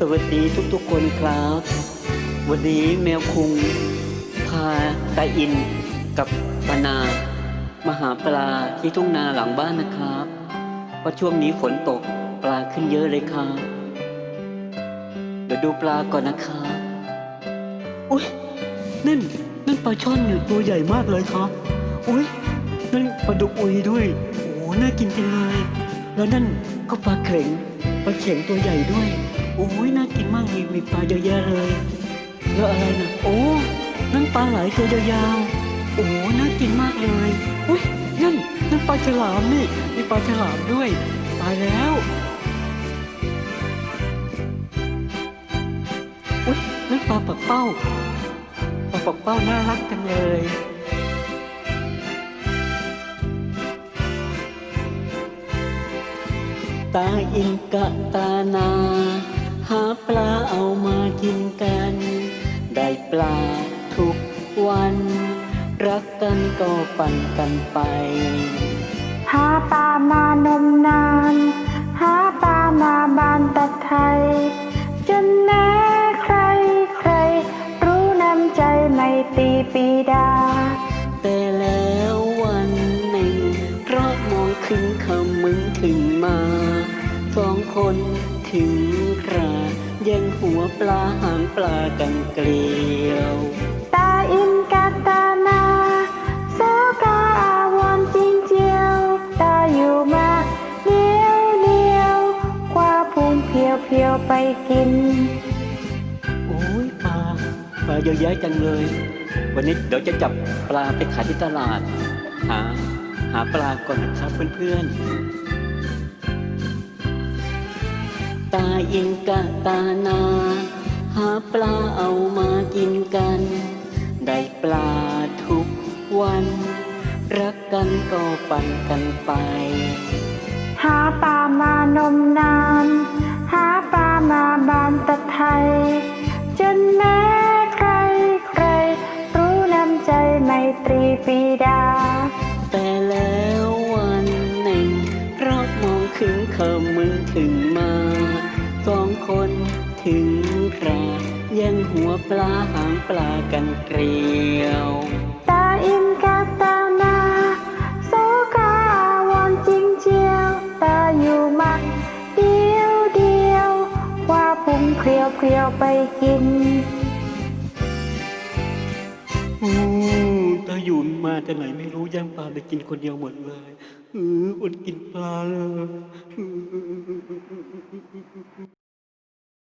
สวัสดีทุกๆคนครับ วันนี้แมวคุงพาตาอินกับปนา มาหาปลาที่ทุ่งนาหลังบ้านนะครับเพราะช่วงนี้ฝนตกปลาขึ้นเยอะเลยครับเดี๋ยวดูปลาก่อนนะครับอุ้ยนั่นนั่นปลาช่อนอยู่ตัวใหญ่มากเลยครับอุ้ยนั่นปลาดุกอุยด้วยโอ้น่ากินจังเลย แล้วนั่นก็ปลาเข็งปลาเข็งตัวใหญ่ด้วย โอ้ยน่ากินมากเลยมีปลาเยอะแยะเลยแล้วอะไรนะโอ้นั่นปลาไหลตัวยาวๆโอ้น่ากินมากเลยอุ้ยนั่นนั่นปลาฉลามนี่มีปลาฉลามด้วยตายแล้วอุ้ยนั่นปลาปักเป้าปลาปักเป้าน่ารักจังเลยตาอินกะตานา หาปลาเอามากินกัน ได้ปลาทุกวัน รักกันก็ปั่นกันไป หาปลามานมนาน หาปลามาบานตะไทย จนแม้ใครใคร รู้น้ำใจไม่ตรีปีดา แต่แล้ววันหนึ่ง เพราะมองขึ้นคำมึงถึงมาสองคนถึงคราแย่งหัวปลาหางปลากันเกลียว ตาอินกาตานาโซกาอาวอนจริงเจียวตาอยู่มาเดียวเดียวคว้าพุงเพียวเพียวไปกิน โอ้ยปลาปลาเยอะแยะจังเลย วันนี้เดี๋ยวจะจับปลาไปขายที่ตลาด หาหาปลาก่อนนะครับเพื่อนๆ ตาอินกะตานา หาปลาเอามากินกัน ได้ปลาทุกวัน รักกันก็ปั่นกันไป หาปลามานมนาน หาปลามาบานตะไทย จนแม้ใครใคร รู้น้ำใจไมตรีปีดา แต่แล้ววันหนึ่งเพราะม องขึ้นเขามึงถึงมาสองคนถึงคราแย่งหัวปลาหางปลากันเกลียว ตาอินกาตานาโซกาอาวอนจริงเจียว ตาอยู่มาเดียวเดียวว่าพุงเพรียวเพรียวไปกินอืมตาหยุนมาแต่ไหนไม่รู้ย่างปลาไปกินคนเดียวหมดเลยอือ อดกินปลาเลย